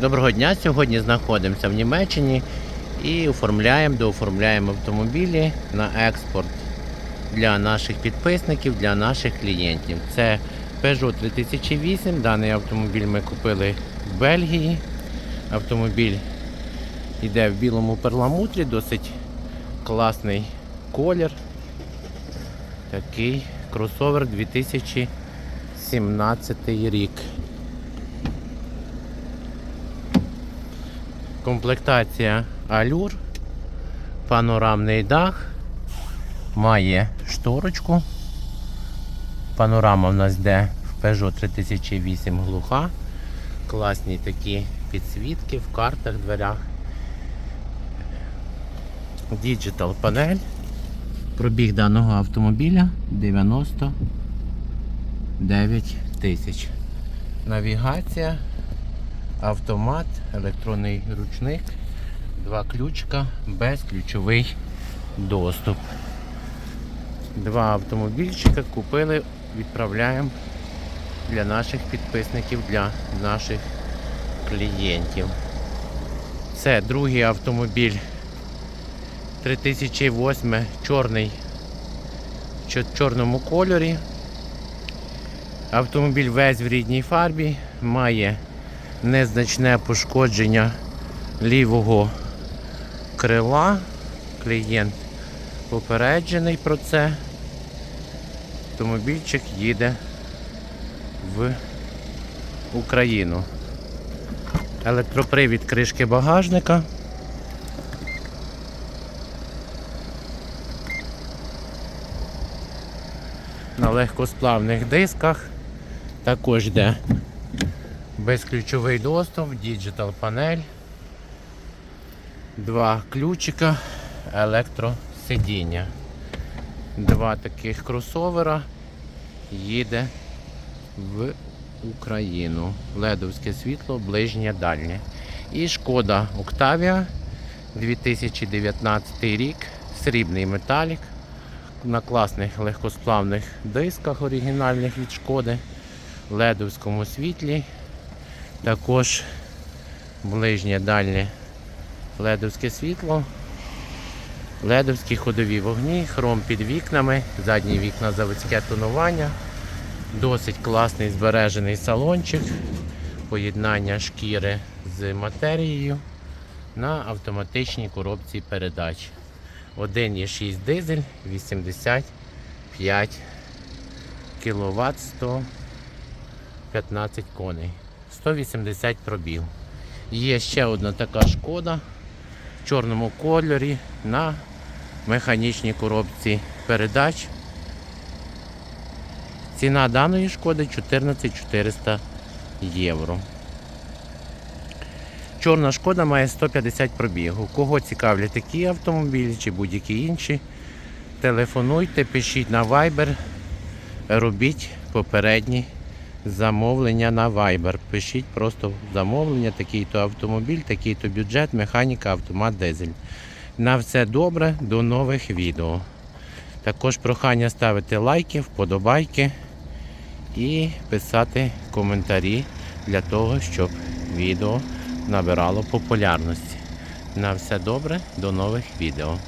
Доброго дня! Сьогодні знаходимося в Німеччині і оформляємо, дооформляємо автомобілі на експорт для наших підписників, для наших клієнтів. Це Peugeot 3008. Даний автомобіль ми купили в Бельгії. Автомобіль йде в білому перламутрі, досить класний колір. Такий кросовер 2017 рік. Комплектація Алюр, панорамний дах, має шторочку. Панорама в нас йде в Peugeot 3008 глуха. Класні такі підсвітки в картах, дверях. Діджитал панель. Пробіг даного автомобіля 99 тисяч. Навігація автомат, електронний ручник, два ключка, безключовий доступ. Два автомобільчика купили, відправляємо для наших підписників, для наших клієнтів. Це другий автомобіль 3008 чорний в чорному кольорі. Автомобіль весь в рідній фарбі, має незначне пошкодження лівого крила. Клієнт попереджений про це. Автомобільчик їде в Україну. Електропривід кришки багажника. На легкосплавних дисках також йде безключовий доступ, діджитал панель, два ключика, електросидіння. Два таких кросовера їде в Україну. Ледовське світло, ближнє дальнє. І шкода Октавія 2019 рік, срібний металік на класних легкосплавних дисках оригінальних від шкоди, ледовському світлі. Також ближнє дальнє ледовське світло, ледовські ходові вогні, хром під вікнами, задні вікна заводське тонування, досить класний збережений салончик, поєднання шкіри з матерією на автоматичній коробці передач. 1,6 дизель, 85 кВт, 115 коней. 180 пробіг. Є ще одна така шкода в чорному кольорі на механічній коробці передач. Ціна даної шкоди 14 400 євро. Чорна шкода має 150 пробігу. Кого цікавлять такі автомобілі чи будь-які інші, телефонуйте, пишіть на Viber, робіть попередні замовлення на Viber. Пишіть просто замовлення, такий-то автомобіль, такий-то бюджет, механіка, автомат, дизель. На все добре, до нових відео. Також прохання ставити лайки, вподобайки і писати коментарі для того, щоб відео набирало популярності. На все добре, до нових відео.